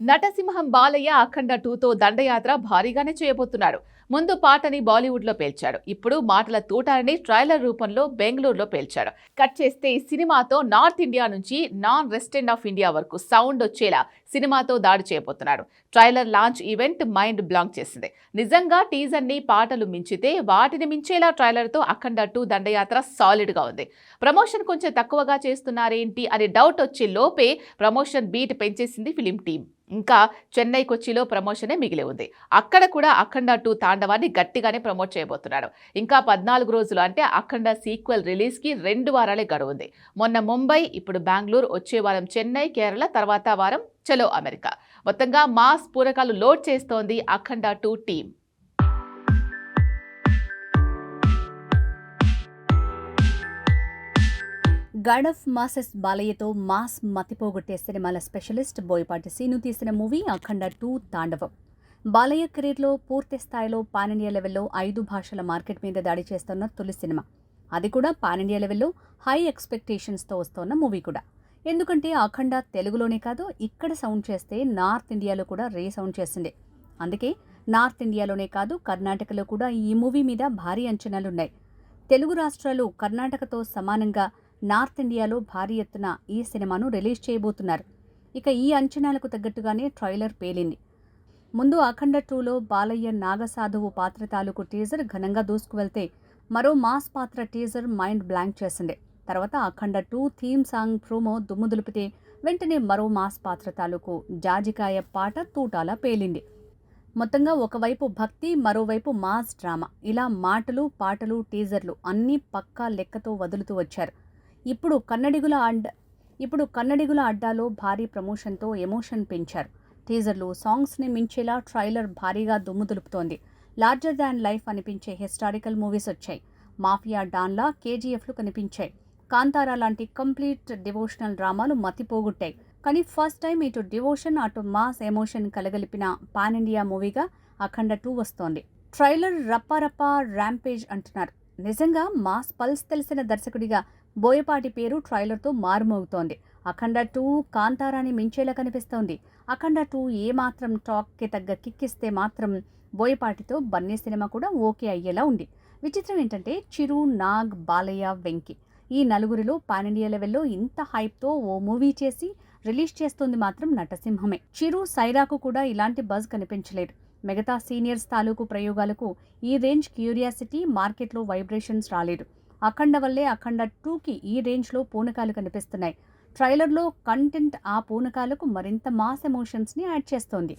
నటసింహం బాలయ్య అఖండ టూతో దండయాత్ర భారీగానే చేయబోతున్నాడు ముందు పాటని బాలీవుడ్లో పేల్చాడు. ఇప్పుడు మాటల తూటాలని ట్రైలర్ రూపంలో బెంగళూరులో పేల్చాడు. కట్ చేస్తే ఈ సినిమాతో నార్త్ ఇండియా నుంచి నాన్ రెసిడెంట్ ఆఫ్ ఇండియా వరకు సౌండ్ వచ్చేలా సినిమాతో దాడి చేయబోతున్నాడు. Trailer launch event mind blank చేసింది. నిజంగా టీజర్ని పాటలు మించితే వాటిని మించేలా ట్రైలర్తో అఖండ టూ దండయాత్ర సాలిడ్గా ఉంది. ప్రమోషన్ కొంచెం తక్కువగా చేస్తున్నారేంటి అనే డౌట్ వచ్చే లోపే ప్రమోషన్ బీట్ పెంచేసింది ఫిలిం టీం ఇంకా చెన్నై కొచ్చిలో ప్రమోషనే మిగిలి ఉంది. అక్కడ కూడా అఖండ టూ తాండవాన్ని గట్టిగానే ప్రమోట్ చేయబోతున్నాడు. ఇంకా పద్నాలుగు రోజులు అంటే అఖండ సీక్వెల్ రిలీజ్కి రెండు వారాలే గడువు ఉంది మొన్న ముంబై ఇప్పుడు బెంగళూరు వచ్చే వారం చెన్నై కేరళ తర్వాత వారం చలో అమెరికా. మొత్తంగా మాస్ పూరకాలు లోడ్ చేస్తోంది Akhanda two team God of masses బాలయ్యతో mass మతిపోగొట్టే సినిమాల స్పెషలిస్ట్ బోయపాటి సీను తీసిన మూవీ అఖండ టూ తాండవం. బాలయ్య కెరీర్లో పూర్తి స్థాయిలో పాన్ ఇండియా లెవెల్లో ఐదు భాషల మార్కెట్ మీద దాడి చేస్తున్న తొలి సినిమా. అది కూడా పాన్ ఇండియా లెవెల్లో హై ఎక్స్పెక్టేషన్స్తో వస్తున్న మూవీ కూడా. ఎందుకంటే అఖండ తెలుగులోనే కాదు ఇక్కడ సౌండ్ చేస్తే నార్త్ ఇండియాలో కూడా రే సౌండ్ చేసింది అందుకే నార్త్ ఇండియాలోనే కాదు కర్ణాటకలో కూడా ఈ మూవీ మీద భారీ అంచనాలున్నాయి. తెలుగు రాష్ట్రాలు కర్ణాటకతో సమానంగా నార్త్ ఇండియాలో భారీ ఎత్తున ఈ సినిమాను రిలీజ్ చేయబోతున్నారు. ఇక ఈ అంచనాలకు తగ్గట్టుగానే ట్రైలర్ పేలింది. ముందు అఖండ టూలో బాలయ్య నాగసాధువు పాత్ర తాలూకు టీజర్ ఘనంగా దూసుకువెళ్తే మరో మాస్ పాత్ర టీజర్ మైండ్ బ్లాంక్ చేసింది. తర్వాత Akhanda two theme song promo దుమ్ము దులిపితే వెంటనే మరో మాస్ పాత్ర తాలూకు జాజికాయ పాట తూటాల పేలింది. మొత్తంగా ఒకవైపు భక్తి మరోవైపు మాస్ డ్రామా. ఇలా మాటలు పాటలు టీజర్లు అన్నీ పక్కా లెక్కతో వదులుతూ వచ్చారు. ఇప్పుడు కన్నడిగుల అడ్డ ఇప్పుడు కన్నడిగుల అడ్డాలో భారీ ప్రమోషన్తో ఎమోషన్ పెంచారు. టీజర్లు సాంగ్స్ని మించేలా ట్రైలర్ భారీగా దుమ్ము దులుపుతోంది. లార్జర్ దాన్ లైఫ్ అనిపించే హిస్టారికల్ మూవీస్ వచ్చాయి. మాఫియా డాన్లా కేజీఎఫ్లు కనిపించాయి. కాంతారా లాంటి కంప్లీట్ డివోషనల్ డ్రామాలు మతిపోగొట్టాయి. కానీ ఫస్ట్ టైం ఇటు డివోషన్ అటు మాస్ ఎమోషన్ కలగలిపిన పాన్ ఇండియా మూవీగా అఖండ టూ వస్తోంది. ట్రైలర్ రప్పారప్ప ర్యాంపేజ్ అంటున్నారు. నిజంగా మాస్ పల్స్ తెలిసిన దర్శకుడిగా బోయపాటి పేరు ట్రైలర్తో మారుమోగుతోంది. అఖండ టూ కాంతారాని మించేలా కనిపిస్తోంది. అఖండ టూ ఏమాత్రం టాక్కి తగ్గ కిక్కిస్తే మాత్రం బోయపాటితో బన్నీ సినిమా కూడా ఓకే అయ్యేలా ఉంది. విచిత్రం ఏంటంటే చిరు నాగ్ బాలయ్య వెంకి ఈ నలుగురిలో పాన్ ఇండియా లెవెల్లో ఇంత హైప్తో ఓ మూవీ చేసి రిలీజ్ చేస్తుంది మాత్రం నటసింహమే. చిరు సైరాకు కూడా ఇలాంటి బజ్ కనిపించలేదు. మిగతా సీనియర్స్ తాలూకు ప్రయోగాలకు ఈ రేంజ్ క్యూరియాసిటీ మార్కెట్లో వైబ్రేషన్స్ రాలేదు. అఖండ వల్లే అఖండ టూకి ఈ రేంజ్లో పూనకాలు కనిపిస్తున్నాయి. ట్రైలర్లో కంటెంట్ ఆ పూనకాలకు మరింత మాస్ ఎమోషన్స్ని యాడ్ చేస్తోంది.